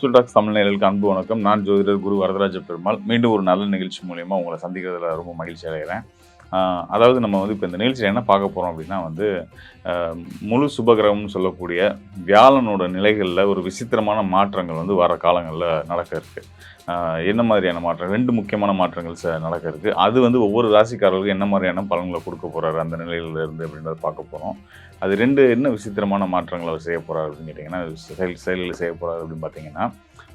Spiritual tax தமிழ்நேயர்களுக்கு அன்பு வணக்கம். நான் ஜோதிடர் குரு வரதராஜ பெருமாள். மீண்டும் ஒரு நல்ல நிகழ்ச்சி மூலயமா உங்களை சந்திக்கிறதுல ரொம்ப மகிழ்ச்சி அடைகிறேன். அதாவது நம்ம வந்து இப்போ இந்த நிகழ்ச்சியில் என்ன பார்க்க போகிறோம் அப்படின்னா வந்து முழு சுபகிரகம்னு சொல்லக்கூடிய வியாழனோட நிலைகளில் ஒரு விசித்திரமான மாற்றங்கள் வந்து வர காலங்களில் நடக்க இருக்குது என்ன மாதிரியான மாற்றம் ரெண்டு முக்கியமான மாற்றங்கள் ச நடக்க இருக்குது அது வந்து ஒவ்வொரு ராசிக்காரர்களுக்கும் என்ன மாதிரியான பலன்களை கொடுக்க போகிறாரு அந்த நிலையிலிருந்து அப்படின்றத பார்க்க போகிறோம் அது ரெண்டு என்ன விசித்திரமான மாற்றங்களை அவர் செய்ய போகிறார் அப்படின்னு கேட்டிங்கன்னா செயல் செயலில் செய்ய போகிறார் அப்படின்னு பார்த்தீங்கன்னா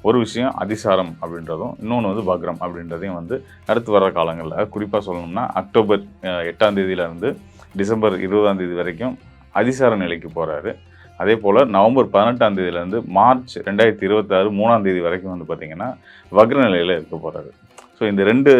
ஒரு விஷயம் அதிசாரம் அப்படின்றதும் இன்னொன்று வந்து வக்ரம் அப்படின்றதையும் வந்து அடுத்து வர காலங்களில் குறிப்பாக சொல்லணும்னா அக்டோபர் எட்டாம் தேதியிலேருந்து டிசம்பர் இருபதாம் தேதி வரைக்கும் அதிசார நிலைக்கு போகிறாரு அதே போல் நவம்பர் பதினெட்டாம் தேதியிலேருந்து மார்ச் ரெண்டாயிரத்தி இருபத்தாறு மூணாம் தேதி வரைக்கும் வந்து பார்த்திங்கன்னா வக்ர நிலையில் இருக்க போகிறாரு ஸோ இந்த ரெண்டு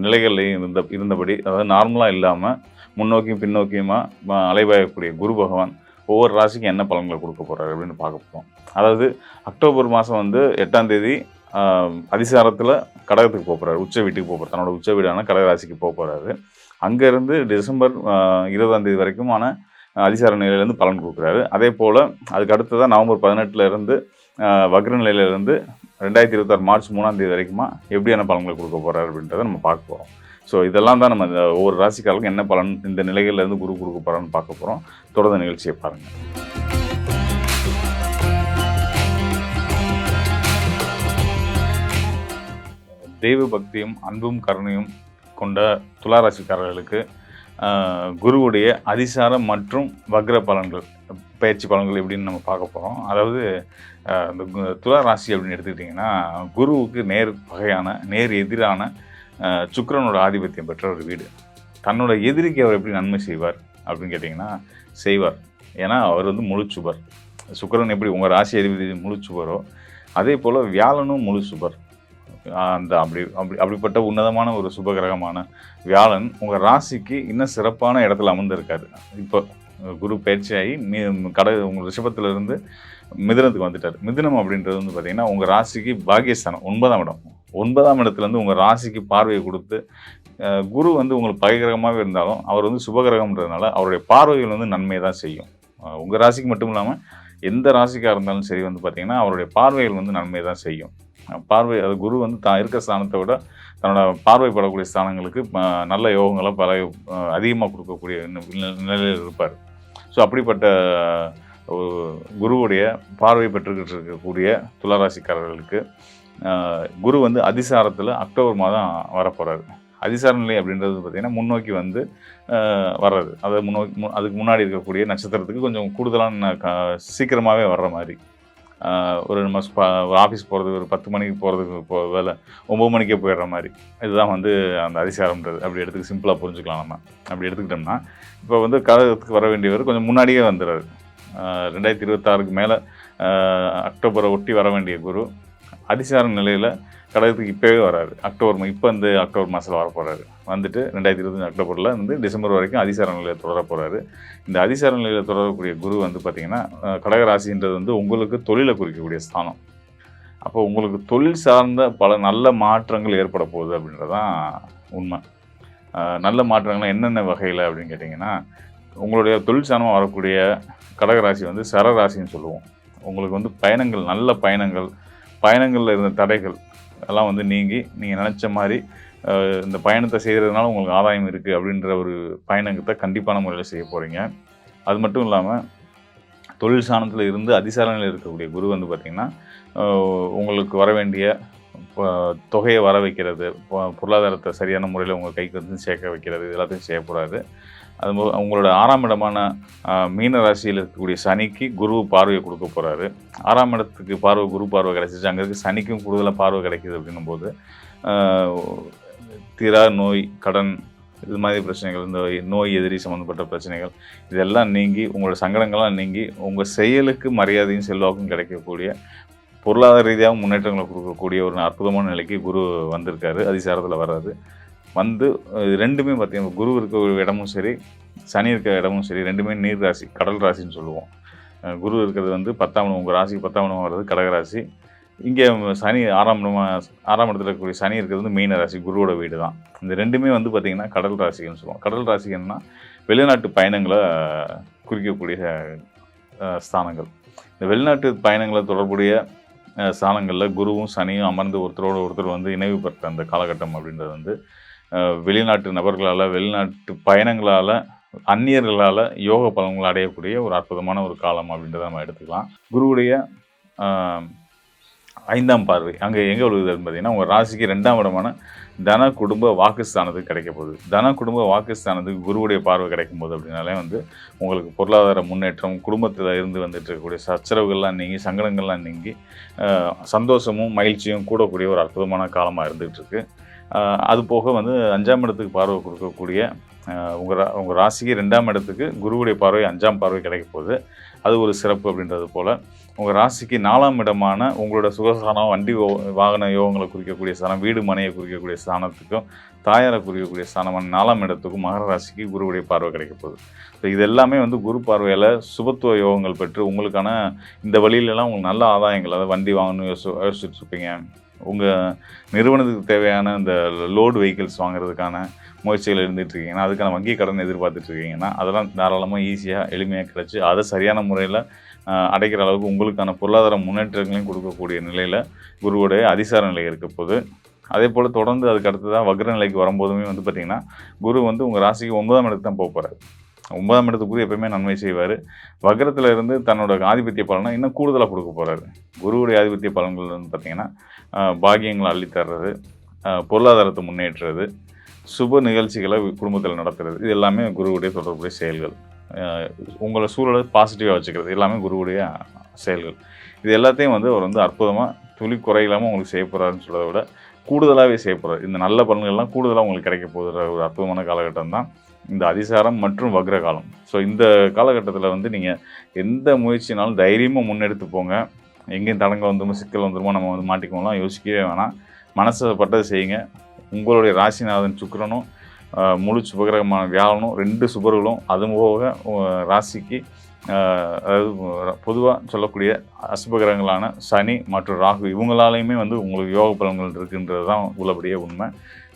நிலைகள்லையும் இருந்த இருந்தபடி அதாவது நார்மலாக இல்லாமல் முன்னோக்கியும் பின்னோக்கியுமா அலைவாயக்கூடிய அலைபாயக்கூடிய குரு பகவான் ஒவ்வொரு ராசிக்கும் என்ன பலன்களை கொடுக்க போகிறாரு அப்படின்னு பார்க்க போகிறோம் அதாவது அக்டோபர் மாதம் வந்து எட்டாம் தேதி அதிசாரத்தில் கடகத்துக்கு போக போகிறாரு உச்ச வீட்டுக்கு போக போகிறார் தன்னோட உச்ச வீடான கடகராசிக்கு போக போகிறாரு அங்கேருந்து டிசம்பர் இருபதாம் தேதி வரைக்குமான அதிசார நிலையிலேருந்து பலன் கொடுக்குறாரு. அதே போல் அதுக்கு அடுத்ததாக நவம்பர் பதினெட்டுலேருந்து வக்ர நிலையிலேருந்து ரெண்டாயிரத்தி இருபத்தாறு மார்ச் மூணாம் தேதி வரைக்குமா எப்படியான பலன்களை கொடுக்க போகிறாரு அப்படின்றத நம்ம பார்க்க போகிறோம் ஸோ இதெல்லாம் தான் நம்ம இந்த ஒவ்வொரு ராசிக்காரருக்கும் என்ன பலன் இந்த நிலைகள்லேருந்து குரு கொடுக்க போகிறான்னு பார்க்க போகிறோம் தொடர்ந்து நிகழ்ச்சியை பாருங்கள் தெய்வ பக்தியும் அன்பும் கருணையும் கொண்ட துளாராசிக்காரர்களுக்கு குருவுடைய அதிசாரம் மற்றும் வக்ர பலன்கள் பயிற்சி பலன்கள் எப்படின்னு நம்ம பார்க்க போகிறோம் அதாவது இந்த கு- துலா ராசி அப்படின்னு எடுத்துக்கிட்டிங்கன்னா குருவுக்கு நேர் வகையான நேர் எதிரான சுக்கரனோட ஆதிபத்தியம் பெற்ற ஒரு வீடு. தன்னோட எதிரிக்கு அவர் எப்படி நன்மை செய்வார் அப்படின்னு கேட்டிங்கன்னா செய்வார். ஏன்னா அவர் வந்து முழுச்சுபர் சுக்கரன் எப்படி உங்கள் ராசி அதிபதி முழுச்சுபரோ அதே போல் வியாழனும் முழு சுபர். அந்த அப்படி அப்படி அப்படிப்பட்ட உன்னதமான ஒரு சுபகிரகமான வியாழன் உங்கள் ராசிக்கு இன்னும் சிறப்பான இடத்துல அமர்ந்திருக்காரு. இப்போ குரு பயிற்சியாகி மீ கடை உங்கள் ரிஷபத்திலிருந்து மிதுனத்துக்கு வந்துட்டார். மிதுனம் அப்படின்றது வந்து பார்த்திங்கன்னா உங்கள் ராசிக்கு பாகியஸ்தானம் ஒன்பதாம் இடம். ஒன்பதாம் இடத்துலேருந்து உங்கள் ராசிக்கு பார்வையை கொடுத்து குரு வந்து உங்களுக்கு பகைகிரகமாகவே இருந்தாலும் அவர் வந்து சுபகிரகம்ன்றதுனால அவருடைய பார்வைகள் வந்து நன்மை தான் செய்யும். உங்கள் ராசிக்கு மட்டும் இல்லாமல் எந்த ராசிக்காக இருந்தாலும் சரி வந்து பார்த்திங்கன்னா அவருடைய பார்வைகள் வந்து நன்மை தான் செய்யும். பார்வை அது குரு வந்து தான் இருக்க ஸ்தானத்தை விட தன்னோட பார்வைப்படக்கூடிய ஸ்தானங்களுக்கு நல்ல யோகங்களை பல அதிகமாக கொடுக்கக்கூடிய நிலையில் இருப்பார். ஸோ அப்படிப்பட்ட குருவுடைய பார்வை பெற்றுக்கிட்டு இருக்கக்கூடிய துளராசிக்காரர்களுக்கு குரு வந்து அதிசாரத்தில் அக்டோபர் மாதம் வரப்போகிறாரு அதிசார நிலை அப்படின்றது பார்த்திங்கன்னா முன்னோக்கி வந்து வர்றது. அதை முன்னோக்கி அதுக்கு முன்னாடி இருக்கக்கூடிய நட்சத்திரத்துக்கு கொஞ்சம் கூடுதலான க- சீக்கிரமாகவே வர்ற மாதிரி. ஒரு நம்ம ஆஃபீஸ் போகிறதுக்கு ஒரு பத்து மணிக்கு போகிறதுக்கு போ வேலை ஒம்பது மணிக்கே போயிடுற மாதிரி. இதுதான் வந்து அந்த அதிசாரம்ன்றது. அப்படி எடுத்துக்க சிம்பிளாக புரிஞ்சுக்கலாம் நம்ம. அப்படி எடுத்துக்கிட்டோம்னா இப்போ வந்து கழகத்துக்கு வர வேண்டியவர் கொஞ்சம் முன்னாடியே வந்துடுறாரு. ரெண்டாயிரத்தி இருபத்தாறுக்கு மேலே அக்டோபரை ஒட்டி வர வேண்டிய குரு அதிசார நிலையில் கடகத்துக்கு இப்போவே வராரு. அக்டோபர் இப்போ வந்து அக்டோபர் மாதத்தில் வர போகிறாரு வந்துட்டு ரெண்டாயிரத்தி இருபத்தஞ்சு அக்டோபரில் வந்து டிசம்பர் வரைக்கும் அதிசார நிலையில் தொடர போகிறாரு இந்த அதிசார நிலையில் தொடரக்கூடிய குரு வந்து பார்த்திங்கன்னா கடகராசின்றது வந்து உங்களுக்கு தொழிலை குறிக்கக்கூடிய ஸ்தானம். அப்போ உங்களுக்கு தொழில் சார்ந்த பல நல்ல மாற்றங்கள் ஏற்பட போகுது அப்படின்றதான் உண்மை. நல்ல மாற்றங்கள் என்னென்ன வகையில் அப்படின்னு கேட்டிங்கன்னா உங்களுடைய தொழில் சார்ந்தமாக வரக்கூடிய கடகராசி வந்து சரராசின்னு சொல்லுவோம். உங்களுக்கு வந்து பயணங்கள் நல்ல பயணங்கள் பயணங்களில் இருந்த தடைகள் எல்லாம் வந்து நீங்கி நீங்கள் நினச்ச மாதிரி இந்த பயணத்தை செய்கிறதுனால உங்களுக்கு ஆதாயம் இருக்குது அப்படின்ற ஒரு பயணத்தை கண்டிப்பான முறையில் செய்ய போகிறீங்க அது மட்டும் இல்லாமல் தொழில் சாணத்தில் இருந்து அதிசாரணையில் இருக்கக்கூடிய குரு வந்து பார்த்திங்கன்னா உங்களுக்கு வர வேண்டிய தொகையை வர வைக்கிறது பொருளாதாரத்தை சரியான முறையில் உங்கள் கைக்கு வந்து சேர்க்க வைக்கிறது இது எல்லாத்தையும் செய்யக்கூடாது. அது உங்களோட ஆறாம் இடமான மீன ராசியில் இருக்கக்கூடிய சனிக்கு குரு பார்வையை கொடுக்க போகிறாரு ஆறாம் இடத்துக்கு பார்வை குரு பார்வை கிடைச்சிச்சு அங்கே இருக்க சனிக்கும் கூடுதலாக பார்வை கிடைக்கிது அப்படின்னும் போது திரா நோய் கடன் இது மாதிரி பிரச்சனைகள் இந்த நோய் எதிரி சம்மந்தப்பட்ட பிரச்சனைகள் இதெல்லாம் நீங்கி உங்களோட சங்கடங்கள்லாம் நீங்கி உங்கள் செயலுக்கு மரியாதையும் செல்வாக்கும் கிடைக்கக்கூடிய பொருளாதார ரீதியாக முன்னேற்றங்களை கொடுக்கக்கூடிய ஒரு அற்புதமான நிலைக்கு குரு வந்திருக்காரு. அதிசாரத்தில் வர்றாரு. வந்து ரெண்டுமே பார்த்தீங்கன்னா குரு இருக்க இடமும் சரி சனி இருக்க இடமும் சரி ரெண்டுமே நீர் ராசி கடல் ராசின்னு சொல்லுவோம். குரு இருக்கிறது வந்து பத்தாம் இடம் உங்கள் ராசிக்கு பத்தாம் இடம் வர்றது கடகராசி இங்கே சனி ஆறாம் இடமா ஆறாம் இடத்துல இருக்கக்கூடிய சனி இருக்கிறது வந்து மீன ராசி குருவோட வீடு தான் இந்த ரெண்டுமே வந்து பார்த்திங்கன்னா கடல் ராசின்னு சொல்லுவோம். கடல் ராசின்னா வெளிநாட்டு பயணங்களை குறிக்கக்கூடிய ஸ்தானங்கள். இந்த வெளிநாட்டு பயணங்களை தொடர்புடைய ஸ்தானங்களில் குருவும் சனியும் அமர்ந்து ஒருத்தரோட ஒருத்தர் வந்து இணைவுபடுத்த அந்த காலகட்டம் அப்படின்றது வந்து வெளிநாட்டு நபர்களால் வெளிநாட்டு பயணங்களால் அந்நியர்களால் யோக பலன்கள் அடையக்கூடிய ஒரு அற்புதமான ஒரு காலம் அப்படின்றத நம்ம எடுத்துக்கலாம். குருவுடைய ஐந்தாம் பார்வை. அங்கே எங்கே விழுகுதுன்னு பார்த்தீங்கன்னா உங்கள் ராசிக்கு ரெண்டாம் இடமான தன குடும்ப வாக்குஸ்தானத்துக்கு கிடைக்க போகுது. தன குடும்ப வாக்குஸ்தானத்துக்கு குருவுடைய பார்வை கிடைக்கும் போது அப்படின்னாலே வந்து உங்களுக்கு பொருளாதார முன்னேற்றம் குடும்பத்தில் இருந்து வந்துட்டு இருக்கக்கூடிய சச்சரவுகள்லாம் நீங்கி சங்கடங்கள்லாம் நீங்கி சந்தோஷமும் மகிழ்ச்சியும் கூடக்கூடிய ஒரு அற்புதமான காலமாக இருந்துகிட்ருக்கு அது போக வந்து அஞ்சாம் இடத்துக்கு பார்வை கொடுக்கக்கூடிய உங்கள் ரா உங்கள் ராசிக்கு ரெண்டாம் இடத்துக்கு குருவுடைய பார்வை அஞ்சாம் பார்வை கிடைக்க போகுது. அது ஒரு சிறப்பு அப்படின்றது போல். உங்கள் ராசிக்கு நாலாம் இடமான உங்களோட சுகஸ்தானம் வண்டி வாகன யோகங்களை குறிக்கக்கூடிய ஸ்தானம் வீடு மனையை குறிக்கக்கூடிய ஸ்தானத்துக்கும் தாயாரை குறிக்கக்கூடிய ஸ்தானமான நாலாம் இடத்துக்கும் மகர ராசிக்கு குருவுடைய பார்வை கிடைக்க போகுது. ஸோ இது எல்லாமே வந்து குரு பார்வையில் சுபத்துவ யோகங்கள் பெற்று உங்களுக்கான இந்த வழியிலலாம் உங்களுக்கு நல்ல ஆதாயங்கள் அதாவது வண்டி வாங்கணும் யோசி யோசிச்சுட்டு இருப்பீங்க உங்கள் நிறுவனத்துக்கு தேவையான இந்த லோடு வெஹிக்கிள்ஸ் வாங்குறதுக்கான முயற்சிகள் இருந்துகிட்டு இருக்கீங்கன்னா அதுக்கான வங்கி கடன் எதிர்பார்த்துட்ருக்கீங்கன்னா அதெல்லாம் தாராளமாக ஈஸியாக எளிமையாக கிடச்சி அதை சரியான முறையில் அடைக்கிற அளவுக்கு உங்களுக்கான பொருளாதார முன்னேற்றங்களையும் கொடுக்கக்கூடிய நிலையில் குருவுடைய அதிசார நிலை இருக்க போது அதே போல் தொடர்ந்து அதுக்கு அடுத்ததாக வக்ர நிலைக்கு வரும்போதுமே வந்து பார்த்திங்கன்னா குரு வந்து உங்கள் ராசிக்கு ஒன்பதாம் இடத்துக்கு தான் போக போகிறார் ஒன்பதாம் இடத்துக்கு குரு எப்பயுமே நன்மை செய்வார். வக்ரத்தில் இருந்து தன்னோட ஆதிபத்திய பலனை இன்னும் கூடுதலாக கொடுக்க போகிறாரு குருவுடைய ஆதிபத்திய பலன்கள் வந்து பார்த்திங்கன்னா பாகியங்களை அள்ளித்தர்றது பொருளாதாரத்தை முன்னேற்றுறது சுப நிகழ்ச்சிகளை குடும்பத்தில் நடத்துறது இது எல்லாமே குருவுடைய தொடர்புடைய செயல்கள். உங்களை சூழலை பாசிட்டிவாக வச்சுக்கிறது. எல்லாமே குருவுடைய செயல்கள். இது எல்லாத்தையும் வந்து அவர் வந்து அற்புதமாக துளி குறையில்லாமல் உங்களுக்கு செய்ய போகிறாருன்னு சொல்கிறத விட கூடுதலாகவே செய்ய போகிறார் இந்த நல்ல பலன்கள்லாம் கூடுதலாக உங்களுக்கு கிடைக்க போகிற ஒரு அற்புதமான காலகட்டம் தான் இந்த அதிசாரம் மற்றும் வக்ர காலம். ஸோ இந்த காலகட்டத்தில் வந்து நீங்கள் எந்த முயற்சினாலும் தைரியமாக முன்னெடுத்து போங்க. எங்கேயும் தடங்க வந்துருமோ சிக்கல் வந்துருமோ நம்ம வந்து மாட்டிக்குவோம்லாம் யோசிக்கவே வேணாம். மனசை பட்டதை செய்யுங்க. உங்களுடைய ராசிநாதன் சுக்கிரனும் முழு சுபகிரகமான வியாழனும் ரெண்டு சுபர்களும் அது போக ராசிக்கு அதாவது பொதுவாக சொல்லக்கூடிய அசுபகிரகங்களான சனி மற்றும் ராகு இவங்களாலையுமே வந்து உங்களுக்கு யோக பலன்கள் இருக்குன்றது தான் உள்ளபடியே உண்மை.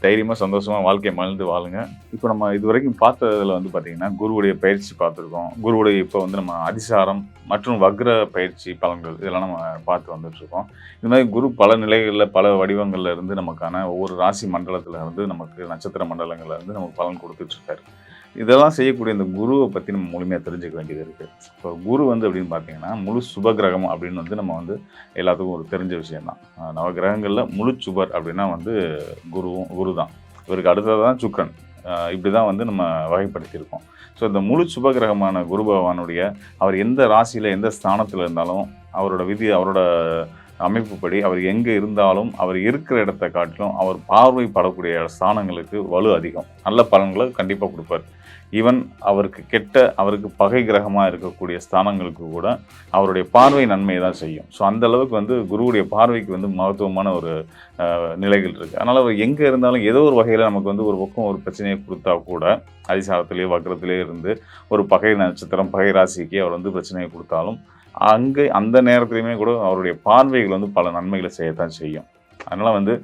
தைரியமாக சந்தோஷமாக வாழ்க்கையை மகிழ்ந்து வாழுங்க. இப்போ நம்ம இது வரைக்கும் பார்த்ததில் வந்து பார்த்திங்கன்னா குருவுடைய பயிற்சி பார்த்துருக்கோம். குருவுடைய இப்போ வந்து நம்ம அதிசாரம் மற்றும் வக்ர பயிற்சி பலன்கள் இதெல்லாம் நம்ம பார்த்து வந்துட்டுருக்கோம். இது மாதிரி குரு பல நிலைகளில் பல வடிவங்களில் இருந்து நமக்கான ஒவ்வொரு ராசி மண்டலத்தில் இருந்து நமக்கு நட்சத்திர மண்டலங்களில் இருந்து நமக்கு பலன் கொடுத்துட்ருக்காரு. இதெல்லாம் செய்யக்கூடிய இந்த குருவை பற்றி நம்ம முழுமையாக தெரிஞ்சுக்க வேண்டியது இருக்குது இப்போ குரு வந்து அப்படின்னு பார்த்தீங்கன்னா முழு சுபகிரகம் அப்படின்னு வந்து நம்ம வந்து எல்லாத்துக்கும் ஒரு தெரிஞ்ச விஷயம்தான். நவகிரகங்களில் நவ கிரகங்களில் முழு சுபர் அப்படின்னா வந்து குருவும் குரு தான் இவருக்கு அடுத்தது தான் சுக்கரன். இப்படி தான் வந்து நம்ம வகைப்படுத்தியிருக்கோம். ஸோ இந்த முழு சுபகிரகமான குரு பகவானுடைய அவர் எந்த ராசியில் எந்த ஸ்தானத்தில் இருந்தாலும் அவரோட விதி அவரோட அமைப்புப்படி அவர் எங்கே இருந்தாலும் அவர் இருக்கிற இடத்த காட்டிலும் அவர் பார்வை படக்கூடிய ஸ்தானங்களுக்கு வலு அதிகம். நல்ல பலன்களை கண்டிப்பாக கொடுப்பார். ஈவன் அவருக்கு கெட்ட அவருக்கு பகை கிரகமாக இருக்கக்கூடிய ஸ்தானங்களுக்கு கூட அவருடைய பார்வை நன்மையை தான் செய்யும். ஸோ அந்த அளவுக்கு வந்து குருவுடைய பார்வைக்கு வந்து மகத்துவமான ஒரு நிலைகள் இருக்குது அதனால் அவர் எங்கே இருந்தாலும் ஏதோ ஒரு வகையில் நமக்கு வந்து ஒரு பக்கம் ஒரு பிரச்சனையை கொடுத்தா கூட அதிசாரத்திலேயே வக்கரத்திலே இருந்து ஒரு பகை நட்சத்திரம் பகை ராசிக்கு அவர் வந்து பிரச்சனையை கொடுத்தாலும் அங்கே அந்த நேரத்துலையுமே கூட அவருடைய பார்வைகள் வந்து பல நன்மைகளை செய்யத்தான் செய்யும். அதனால் வந்து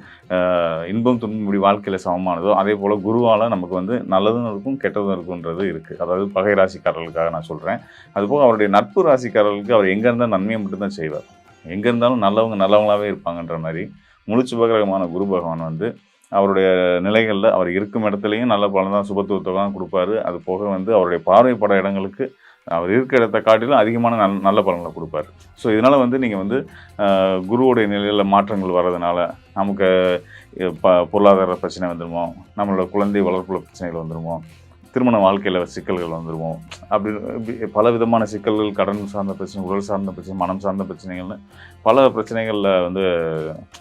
இன்பம் துன்பம் இப்படி வாழ்க்கையில் சமமானதோ அதே போல் குருவால் நமக்கு வந்து நல்லதும் இருக்கும் கெட்டதும் இருக்குன்றது இருக்குது அதாவது பகை ராசிக்காரர்களுக்காக நான் சொல்கிறேன் அதுபோக அவருடைய நட்பு ராசிக்காரர்களுக்கு அவர் எங்கே இருந்தால் நன்மையை மட்டும்தான் செய்வார். எங்கே இருந்தாலும் நல்லவங்க நல்லவங்களாகவே இருப்பாங்கன்ற மாதிரி முழுச்சு பகிரகமான குரு பகவான் வந்து அவருடைய நிலைகளில் அவர் இருக்கும் இடத்துலையும் நல்ல பலன் தான் சுபத்துவத்தை தான் கொடுப்பாரு. அது போக வந்து அவருடைய பார்வைப்பட இடங்களுக்கு அவர் இருக்கிற இடத்த காட்டிலும் அதிகமான நல் நல்ல பலன்களை கொடுப்பாரு. ஸோ இதனால் வந்து நீங்கள் வந்து குருவோடைய நிலையில் மாற்றங்கள் வர்றதுனால நமக்கு ப பொருளாதார பிரச்சனை வந்துடுமோ நம்மளோட குழந்தை வளர்ப்புல பிரச்சனைகள் வந்துடுமோ திருமண வாழ்க்கையில் சிக்கல்கள் வந்துடுவோம் அப்படி இப்படி பல விதமான சிக்கல்கள் கடன் சார்ந்த பிரச்சனை உடல் சார்ந்த பிரச்சனை மனம் சார்ந்த பிரச்சனைகள்னு பல பிரச்சனைகளில் வந்து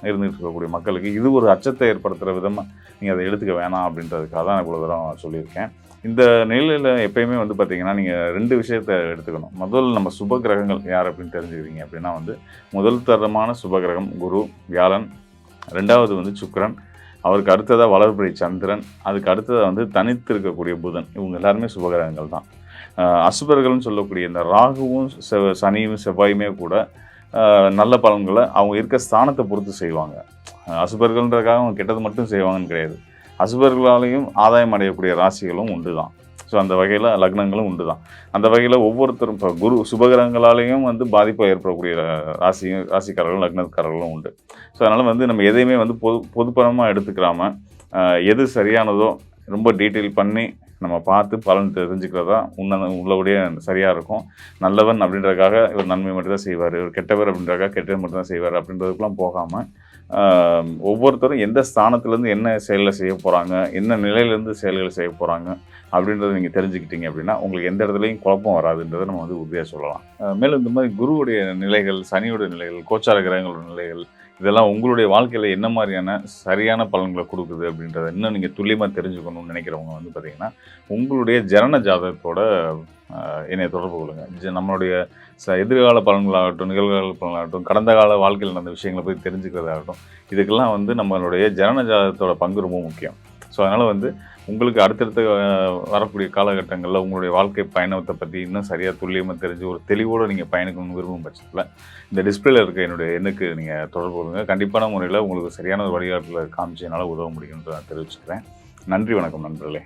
இருந்துகிட்டு இருக்கக்கூடிய மக்களுக்கு இது ஒரு அச்சத்தை ஏற்படுத்துகிற விதமாக நீங்கள் அதை எடுத்துக்க வேணாம் அப்படின்றதுக்காக தான் இவ்வளோ தூரம் சொல்லியிருக்கேன். இந்த நிலையில் எப்பயுமே வந்து பார்த்தீங்கன்னா நீங்கள் ரெண்டு விஷயத்தை எடுத்துக்கணும். முதல் நம்ம சுப கிரகங்கள் யார் அப்படின்னு தெரிஞ்சுக்கிறீங்க அப்படின்னா வந்து முதல் தரமான சுப கிரகம் குரு வியாழன். ரெண்டாவது வந்து சுக்கரன். அவருக்கு அடுத்ததாக வளர்பிறை சந்திரன். அதுக்கு அடுத்ததாக வந்து தனித்து இருக்கக்கூடிய புதன். இவங்க எல்லாருமே சுபகிரகங்கள் தான். அசுபர்கள்னு சொல்லக்கூடிய இந்த ராகுவும் செவ் சனியும் செவ்வாயுமே கூட நல்ல பலன்களை அவங்க இருக்க ஸ்தானத்தை பொறுத்து செய்வாங்க. அசுபர்கள்ன்றக்காக அசுபர்கள்ன்றதுக்காக அவங்க கெட்டது மட்டும் செய்வாங்கன்னு கிடையாது. அசுபர்களாலையும் ஆதாயம் அடையக்கூடிய ராசிகளும் உண்டு தான் ஸோ அந்த வகையில் லக்னங்களும் உண்டு தான் அந்த வகையில் ஒவ்வொருத்தரும் இப்போ குரு சுபகிரகங்களாலேயும் வந்து பாதிப்பு ஏற்படக்கூடிய ராசியும் ராசிக்காரர்களும் லக்னக்காரர்களும் உண்டு. ஸோ அதனால் வந்து நம்ம எதையுமே வந்து பொது பொதுப்பரமாக எடுத்துக்கிறாம எது சரியானதோ ரொம்ப டீட்டெயில் பண்ணி நம்ம பார்த்து பலன் தெரிஞ்சுக்கிறது தான் உன்ன உள்ளபடியே சரியாக இருக்கும். நல்லவன் அப்படின்றதுக்காக இவர் நன்மை மட்டும் தான் செய்வார். இவர் கெட்டவர் அப்படின்றதுக்காக கெட்டவர் மட்டும் தான் செய்வார் அப்படின்றதுக்கெலாம் போகாமல் ஒவ்வொருத்தரும் எந்த ஸ்தானத்துலேருந்து என்ன செயலில் செய்ய போகிறாங்க என்ன நிலையிலேருந்து செயல்களை செய்ய போகிறாங்க அப்படின்றத நீங்கள் தெரிஞ்சுக்கிட்டீங்க அப்படின்னா உங்களுக்கு எந்த இடத்துலையும் குழப்பம் வராதுன்றதை நம்ம வந்து உறுதியாக சொல்லலாம். மேலும் இந்த மாதிரி குருவுடைய நிலைகள் சனியோட நிலைகள் கோச்சார கிரகங்களோட நிலைகள் இதெல்லாம் உங்களுடைய வாழ்க்கையில் என்ன மாதிரியான சரியான பலன்களை கொடுக்குது அப்படின்றத இன்னும் நீங்கள் துல்லியமாக தெரிஞ்சுக்கணும்னு நினைக்கிறவங்க வந்து பார்த்தீங்கன்னா உங்களுடைய ஜனன ஜாதகத்தோட என்னை தொடர்பு கொள்ளுங்க. ஜ- நம்மளுடைய ச எதிர்கால பலன்களாகட்டும் நிகழ்கால பலன்களாகட்டும் கடந்த கால வாழ்க்கையில் நடந்த விஷயங்களை போய் தெரிஞ்சுக்கிறதாகட்டும் இதுக்கெல்லாம் வந்து நம்மளுடைய ஜனன ஜாதகத்தோட பங்கு ரொம்ப முக்கியம். ஸோ அதனால் வந்து உங்களுக்கு அடுத்தடுத்த வரக்கூடிய காலகட்டங்களில் உங்களுடைய வாழ்க்கை பயணத்தை பற்றி இன்னும் சரியாக துல்லியமாக தெரிஞ்சு ஒரு தெளிவோடு நீங்கள் பயணிக்கணும்னு விரும்பும் பட்சத்தில் இந்த டிஸ்பிளேல இருக்க என்னுடைய எண்ணுக்கு நீங்கள் தொடர்பு கொள்ளுங்க. கண்டிப்பான முறையில் உங்களுக்கு சரியான ஒரு வழிகாட்டில் காமிச்சு என்னால் உதவ முடியும்னு நான் தெரிவிச்சுக்கிறேன். நன்றி வணக்கம் நண்பர்களே.